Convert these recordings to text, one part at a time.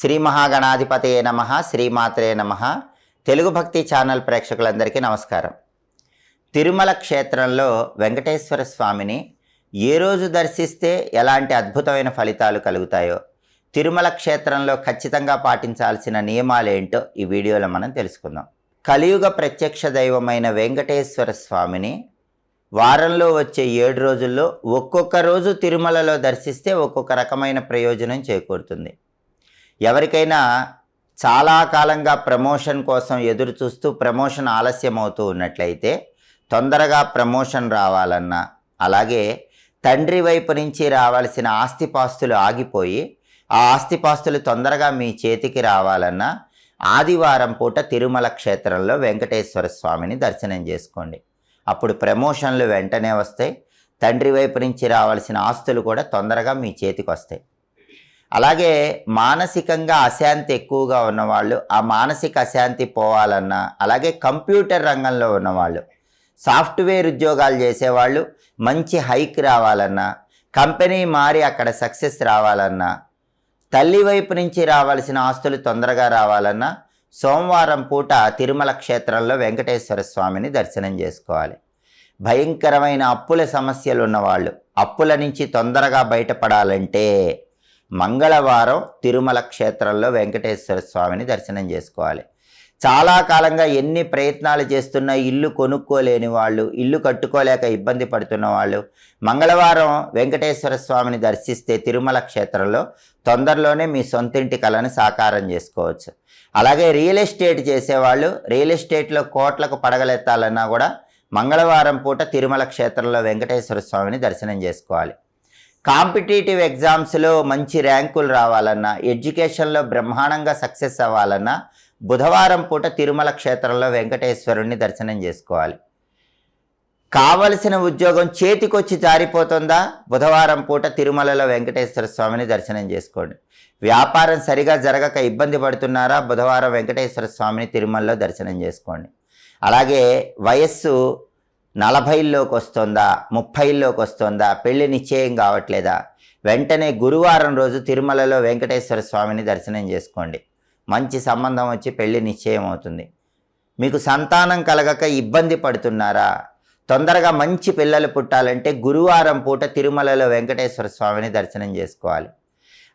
శ్రీ మహాగణాధిపతయే నమ శ్రీమాత్రే నమ. తెలుగు భక్తి ఛానల్ ప్రేక్షకులందరికీ నమస్కారం. తిరుమల క్షేత్రంలో వెంకటేశ్వర స్వామిని ఏ రోజు దర్శిస్తే ఎలాంటి అద్భుతమైన ఫలితాలు కలుగుతాయో తిరుమల క్షేత్రంలో ఖచ్చితంగా పాటించాల్సిన నియమాలేంటో ఈ వీడియోలో మనం తెలుసుకుందాం. కలియుగ ప్రత్యక్ష దైవమైన వెంకటేశ్వర స్వామిని వారంలో వచ్చే ఏడు రోజుల్లో ఒక్కొక్క రోజు తిరుమలలో దర్శిస్తే ఒక్కొక్క రకమైన ప్రయోజనం చేకూరుతుంది. ఎవరికైనా చాలా కాలంగా ప్రమోషన్ కోసం ఎదురు చూస్తూ ప్రమోషన్ ఆలస్యం అవుతూ ఉన్నట్లయితే తొందరగా ప్రమోషన్ రావాలన్నా అలాగే తండ్రి వైపు నుంచి రావాల్సిన ఆస్తిపాస్తులు ఆగిపోయి ఆ ఆస్తిపాస్తులు తొందరగా మీ చేతికి రావాలన్నా ఆదివారం పూట తిరుమల క్షేత్రంలో వెంకటేశ్వర స్వామిని దర్శనం చేసుకోండి. అప్పుడు ప్రమోషన్లు వెంటనే వస్తాయి. తండ్రి వైపు నుంచి రావాల్సిన ఆస్తులు కూడా తొందరగా మీ చేతికి వస్తాయి. అలాగే మానసికంగా అశాంతి ఎక్కువగా ఉన్నవాళ్ళు ఆ మానసిక అశాంతి పోవాలన్నా అలాగే కంప్యూటర్ రంగంలో ఉన్నవాళ్ళు సాఫ్ట్వేర్ ఉద్యోగాలు చేసేవాళ్ళు మంచి హైక్ రావాలన్నా కంపెనీ మారి అక్కడ సక్సెస్ రావాలన్నా తల్లి వైపు నుంచి రావాల్సిన ఆస్తులు తొందరగా రావాలన్నా సోమవారం పూట తిరుమల క్షేత్రంలో వెంకటేశ్వర స్వామిని దర్శనం చేసుకోవాలి. భయంకరమైన అప్పుల సమస్యలు ఉన్నవాళ్ళు అప్పుల నుంచి తొందరగా బయటపడాలంటే మంగళవారం తిరుమల క్షేత్రంలో వెంకటేశ్వర స్వామిని దర్శనం చేసుకోవాలి. చాలా కాలంగా ఎన్ని ప్రయత్నాలు చేస్తున్నా ఇల్లు కొనుక్కోలేని వాళ్ళు ఇల్లు కట్టుకోలేక ఇబ్బంది పడుతున్న వాళ్ళు మంగళవారం వెంకటేశ్వర స్వామిని దర్శిస్తే తిరుమల క్షేత్రంలో తొందరలోనే మీ సొంతింటి కళను సాకారం చేసుకోవచ్చు. అలాగే రియల్ ఎస్టేట్ చేసేవాళ్ళు రియల్ ఎస్టేట్లో కోట్లకు పడగలెత్తాలన్నా కూడా మంగళవారం పూట తిరుమల క్షేత్రంలో వెంకటేశ్వర స్వామిని దర్శనం చేసుకోవాలి. కాంపిటేటివ్ ఎగ్జామ్స్లో మంచి ర్యాంకులు రావాలన్నా ఎడ్యుకేషన్లో బ్రహ్మాండంగా సక్సెస్ అవ్వాలన్నా బుధవారం పూట తిరుమల క్షేత్రంలో వెంకటేశ్వరుణ్ణి దర్శనం చేసుకోవాలి. కావలసిన ఉద్యోగం చేతికొచ్చి జారిపోతుందా? బుధవారం పూట తిరుమలలో వెంకటేశ్వర స్వామిని దర్శనం చేసుకోండి. వ్యాపారం సరిగా జరగక ఇబ్బంది పడుతున్నారా? బుధవారం వెంకటేశ్వర స్వామిని తిరుమలలో దర్శనం చేసుకోండి. అలాగే వయస్సు నలభైల్లోకి వస్తుందా ముప్పైల్లోకి వస్తుందా పెళ్ళి నిశ్చయం కావట్లేదా? వెంటనే గురువారం రోజు తిరుమలలో వెంకటేశ్వర స్వామిని దర్శనం చేసుకోండి. మంచి సంబంధం వచ్చి పెళ్ళి నిశ్చయం అవుతుంది. మీకు సంతానం కలగక ఇబ్బంది పడుతున్నారా? తొందరగా మంచి పిల్లలు పుట్టాలంటే గురువారం పూట తిరుమలలో వెంకటేశ్వర స్వామిని దర్శనం చేసుకోవాలి.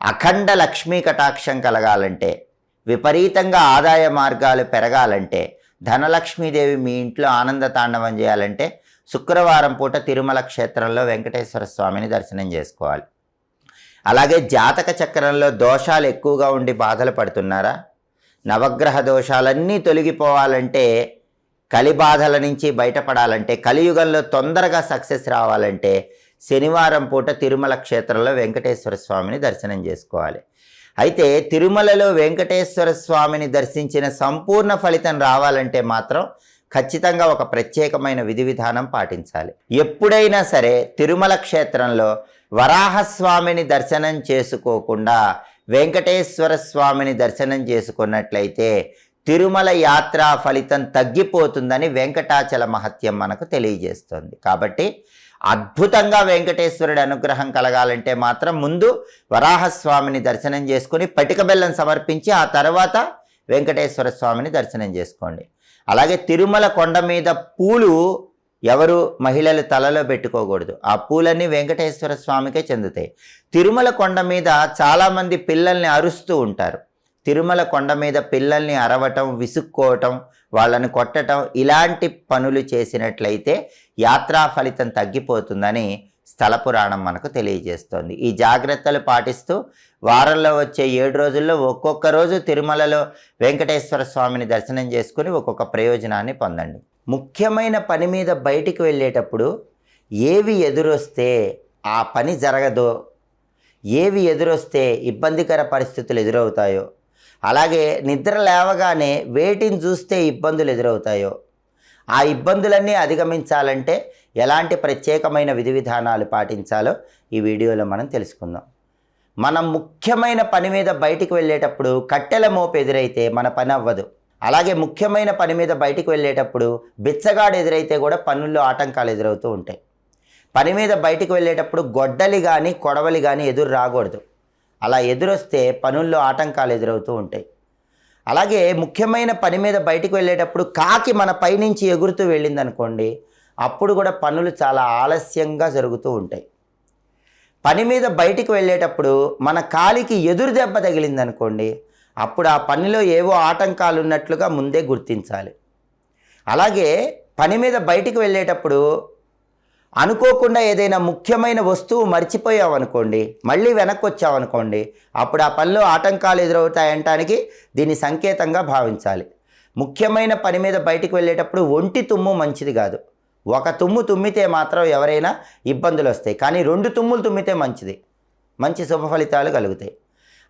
అఖండ లక్ష్మీ కటాక్షం కలగాలంటే విపరీతంగా ఆదాయ మార్గాలు పెరగాలంటే ధనలక్ష్మీదేవి మీ ఇంట్లో ఆనంద తాండవం చేయాలంటే శుక్రవారం పూట తిరుమల క్షేత్రంలో వెంకటేశ్వర స్వామిని దర్శనం చేసుకోవాలి. అలాగే జాతక చక్రంలో దోషాలు ఎక్కువగా ఉండి బాధలు పడుతున్నారా? నవగ్రహ దోషాలన్నీ తొలగిపోవాలంటే కలి బాధల నుంచి బయటపడాలంటే కలియుగంలో తొందరగా సక్సెస్ రావాలంటే శనివారం పూట తిరుమల క్షేత్రంలో వెంకటేశ్వర స్వామిని దర్శనం చేసుకోవాలి. అయితే తిరుమలలో వెంకటేశ్వర స్వామిని దర్శించిన సంపూర్ణ ఫలితం రావాలంటే మాత్రం ఖచ్చితంగా ఒక ప్రత్యేకమైన విధి విధానం పాటించాలి. ఎప్పుడైనా సరే తిరుమల క్షేత్రంలో వరాహస్వామిని దర్శనం చేసుకోకుండా వెంకటేశ్వర స్వామిని దర్శనం చేసుకున్నట్లయితే తిరుమల యాత్ర ఫలితం తగ్గిపోతుందని వెంకటాచల మహత్యం మనకు తెలియజేస్తుంది. కాబట్టి అద్భుతంగా వెంకటేశ్వరుడి అనుగ్రహం కలగాలంటే మాత్రం ముందు వరాహస్వామిని దర్శనం చేసుకుని పటిక బెల్లం సమర్పించి ఆ తర్వాత వెంకటేశ్వర స్వామిని దర్శనం చేసుకోండి. అలాగే తిరుమల కొండ మీద పూలు ఎవరు మహిళలు తలలో పెట్టుకోకూడదు. ఆ పూలన్నీ వెంకటేశ్వర స్వామికే చెందుతాయి. తిరుమల కొండ మీద చాలామంది పిల్లల్ని అరుస్తూ ఉంటారు. తిరుమల కొండ మీద పిల్లల్ని అరవటం విసుక్కోవటం వాళ్ళని కొట్టటం ఇలాంటి పనులు చేసినట్లయితే యాత్రా ఫలితం తగ్గిపోతుందని స్థల పురాణం మనకు తెలియజేస్తోంది. ఈ జాగ్రత్తలు పాటిస్తూ వారంలో వచ్చే ఏడు రోజుల్లో ఒక్కొక్క రోజు తిరుమలలో వెంకటేశ్వర స్వామిని దర్శనం చేసుకుని ఒక్కొక్క ప్రయోజనాన్ని పొందండి. ముఖ్యమైన పని మీద బయటికి వెళ్ళేటప్పుడు ఏవి ఎదురొస్తే ఆ పని జరగదో ఏవి ఎదురొస్తే ఇబ్బందికర పరిస్థితులు ఎదురవుతాయో అలాగే నిద్ర లేవగానే వేటిని చూస్తే ఇబ్బందులు ఎదురవుతాయో ఆ ఇబ్బందులన్నీ అధిగమించాలంటే ఎలాంటి ప్రత్యేకమైన విధి విధానాలు పాటించాలో ఈ వీడియోలో మనం తెలుసుకుందాం. మనం ముఖ్యమైన పని మీద బయటికి వెళ్ళేటప్పుడు కట్టెల మోపు ఎదురైతే మన పని అవ్వదు. అలాగే ముఖ్యమైన పని మీద బయటికి వెళ్ళేటప్పుడు బిచ్చగాడు ఎదురైతే కూడా పనుల్లో ఆటంకాలు ఎదురవుతూ ఉంటాయి. పని మీద బయటికి వెళ్ళేటప్పుడు గొడ్డలి కానీ కొడవలి కానీ ఎదురు రాకూడదు. అలా ఎదురొస్తే పనుల్లో ఆటంకాలు ఎదురవుతూ ఉంటాయి. అలాగే ముఖ్యమైన పని మీద బయటికి వెళ్ళేటప్పుడు కాకి మన పైనుంచి ఎగురుతూ వెళ్ళిందనుకోండి అప్పుడు కూడా పనులు చాలా ఆలస్యంగా జరుగుతూ ఉంటాయి. పని మీద బయటికి వెళ్ళేటప్పుడు మన కాలికి ఎదురు దెబ్బ తగిలింది అనుకోండి అప్పుడు ఆ పనిలో ఏవో ఆటంకాలు ఉన్నట్లుగా ముందే గుర్తించాలి. అలాగే పని మీద బయటికి వెళ్ళేటప్పుడు అనుకోకుండా ఏదైనా ముఖ్యమైన వస్తువు మర్చిపోయావనుకోండి మళ్ళీ వెనక్కి వచ్చావు అనుకోండి అప్పుడు ఆ పనిలో ఆటంకాలు ఎదురవుతాయంటానికి దీన్ని సంకేతంగా భావించాలి. ముఖ్యమైన పని మీద బయటికి వెళ్ళేటప్పుడు ఒంటి తుమ్ము మంచిది కాదు. ఒక తుమ్ము తుమ్మితే మాత్రం ఎవరైనా ఇబ్బందులు వస్తాయి. కానీ రెండు తుమ్ములు తుమ్మితే మంచిది. మంచి శుభ ఫలితాలు కలుగుతాయి.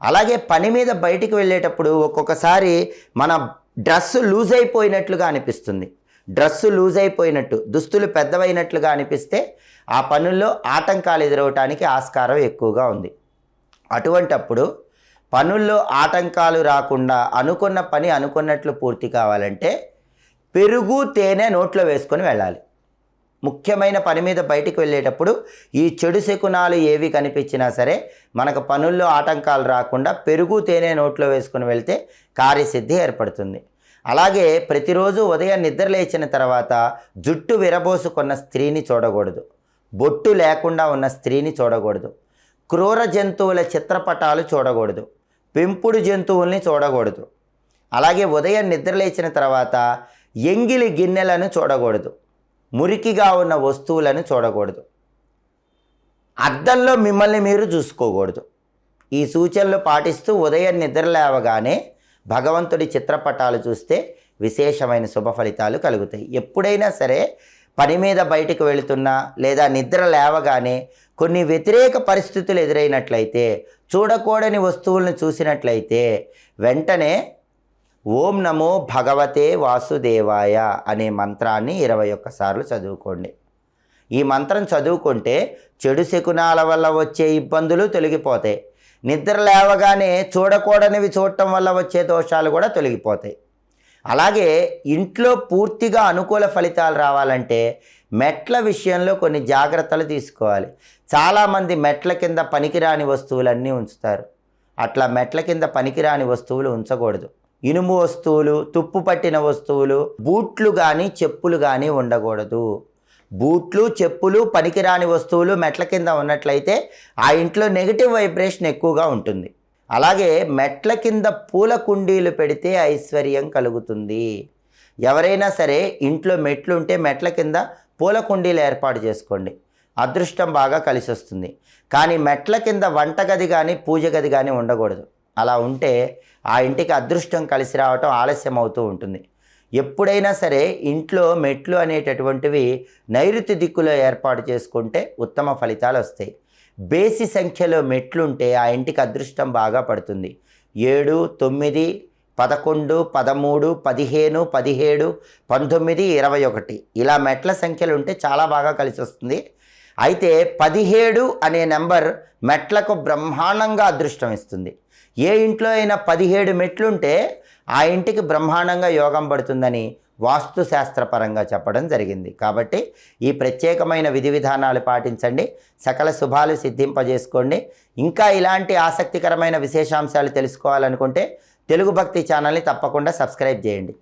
అలాగే పని మీద బయటికి వెళ్ళేటప్పుడు ఒక్కొక్కసారి మన డ్రెస్ లూజ్ అయిపోయినట్లుగా అనిపిస్తుంది. డ్రెస్సు లూజ్ అయిపోయినట్టు దుస్తులు పెద్దవైనట్లుగా అనిపిస్తే ఆ పనుల్లో ఆటంకాలు ఎదురవటానికి ఆస్కారం ఎక్కువగా ఉంది. అటువంటప్పుడు పనుల్లో ఆటంకాలు రాకుండా అనుకున్న పని అనుకున్నట్లు పూర్తి కావాలంటే పెరుగు తేనె నోట్లో వేసుకొని వెళ్ళాలి. ముఖ్యమైన పని మీద బయటికి వెళ్ళేటప్పుడు ఈ చెడు శకునాలు ఏవి కనిపించినా సరే మనకు పనుల్లో ఆటంకాలు రాకుండా పెరుగు తేనె నోట్లో వేసుకుని వెళ్తే కార్యసిద్ధి ఏర్పడుతుంది. అలాగే ప్రతిరోజు ఉదయం నిద్ర లేచిన తర్వాత జుట్టు విరబోసుకున్న స్త్రీని చూడకూడదు. బొట్టు లేకుండా ఉన్న స్త్రీని చూడకూడదు. క్రూర జంతువుల చిత్రపటాలు చూడకూడదు. పెంపుడు జంతువుల్ని చూడకూడదు. అలాగే ఉదయం నిద్ర లేచిన తర్వాత ఎంగిలి గిన్నెలను చూడకూడదు. మురికిగా ఉన్న వస్తువులను చూడకూడదు. అద్దంలో మిమ్మల్ని మీరు చూసుకోకూడదు. ఈ సూచనలు పాటిస్తూ ఉదయం నిద్ర లేవగానే భగవంతుడి చిత్రపటాలు చూస్తే విశేషమైన శుభ ఫలితాలు కలుగుతాయి. ఎప్పుడైనా సరే పని మీద బయటకు వెళుతున్నా లేదా నిద్ర లేవగానే కొన్ని వ్యతిరేక పరిస్థితులు ఎదురైనట్లయితే చూడకూడని వస్తువులను చూసినట్లయితే వెంటనే ఓం నమో భగవతే వాసుదేవాయ అనే మంత్రాన్ని ఇరవై ఒక్కసార్లు చదువుకోండి. ఈ మంత్రం చదువుకుంటే చెడు శకునాల వల్ల వచ్చే ఇబ్బందులు తొలగిపోతాయి. నిద్ర లేవగానే చూడకూడనివి చూడటం వల్ల వచ్చే దోషాలు కూడా తొలగిపోతాయి. అలాగే ఇంట్లో పూర్తిగా అనుకూల ఫలితాలు రావాలంటే మెట్ల విషయంలో కొన్ని జాగ్రత్తలు తీసుకోవాలి. చాలామంది మెట్ల కింద పనికిరాని వస్తువులన్నీ ఉంచుతారు. అట్లా మెట్ల కింద పనికిరాని వస్తువులు ఉంచకూడదు. ఇనుము వస్తువులు తుప్పు పట్టిన వస్తువులు బూట్లు కానీ చెప్పులు కానీ ఉండకూడదు. బూట్లు చెప్పులు పనికిరాని వస్తువులు మెట్ల కింద ఉన్నట్లయితే ఆ ఇంట్లో నెగిటివ్ వైబ్రేషన్ ఎక్కువగా ఉంటుంది. అలాగే మెట్ల కింద పూల కుండీలు పెడితే ఐశ్వర్యం కలుగుతుంది. ఎవరైనా సరే ఇంట్లో మెట్లు ఉంటే మెట్ల కింద పూల కుండీలు ఏర్పాటు చేసుకోండి. అదృష్టం బాగా కలిసి వస్తుంది కానీ మెట్ల కింద వంటగది కానీ పూజ గది కానీ ఉండకూడదు. అలా ఉంటే ఆ ఇంటికి అదృష్టం కలిసి రావటం ఆలస్యం అవుతూ ఉంటుంది. ఎప్పుడైనా సరే ఇంట్లో మెట్లు అనేటటువంటివి నైరుతి దిక్కులో ఏర్పాటు చేసుకుంటే ఉత్తమ ఫలితాలు వస్తాయి. బేసి సంఖ్యలో మెట్లుంటే ఆ ఇంటికి అదృష్టం బాగా పడుతుంది. ఏడు తొమ్మిది పదకొండు పదమూడు పదిహేను పదిహేడు పంతొమ్మిది ఇరవై ఒకటి. ఇలా మెట్ల సంఖ్యలు ఉంటే చాలా బాగా కలిసి వస్తుంది. అయితే పదిహేడు అనే నెంబర్ మెట్లకు బ్రహ్మాండంగా అదృష్టం ఇస్తుంది. ఏ ఇంట్లో అయినా పదిహేడు మెట్లుంటే ఆ ఇంటికి బ్రహ్మాండంగా యోగం పడుతుందని వాస్తు శాస్త్రపరంగా చెప్పడం జరిగింది. కాబట్టి ఈ ప్రత్యేకమైన విధి విధానాలు పాటించండి. సకల శుభాలు సిద్ధింపజేసుకోండి. ఇంకా ఇలాంటి ఆసక్తికరమైన విశేషాంశాలు తెలుసుకోవాలనుకుంటే తెలుగు భక్తి ఛానల్ని తప్పకుండా సబ్స్క్రైబ్ చేయండి.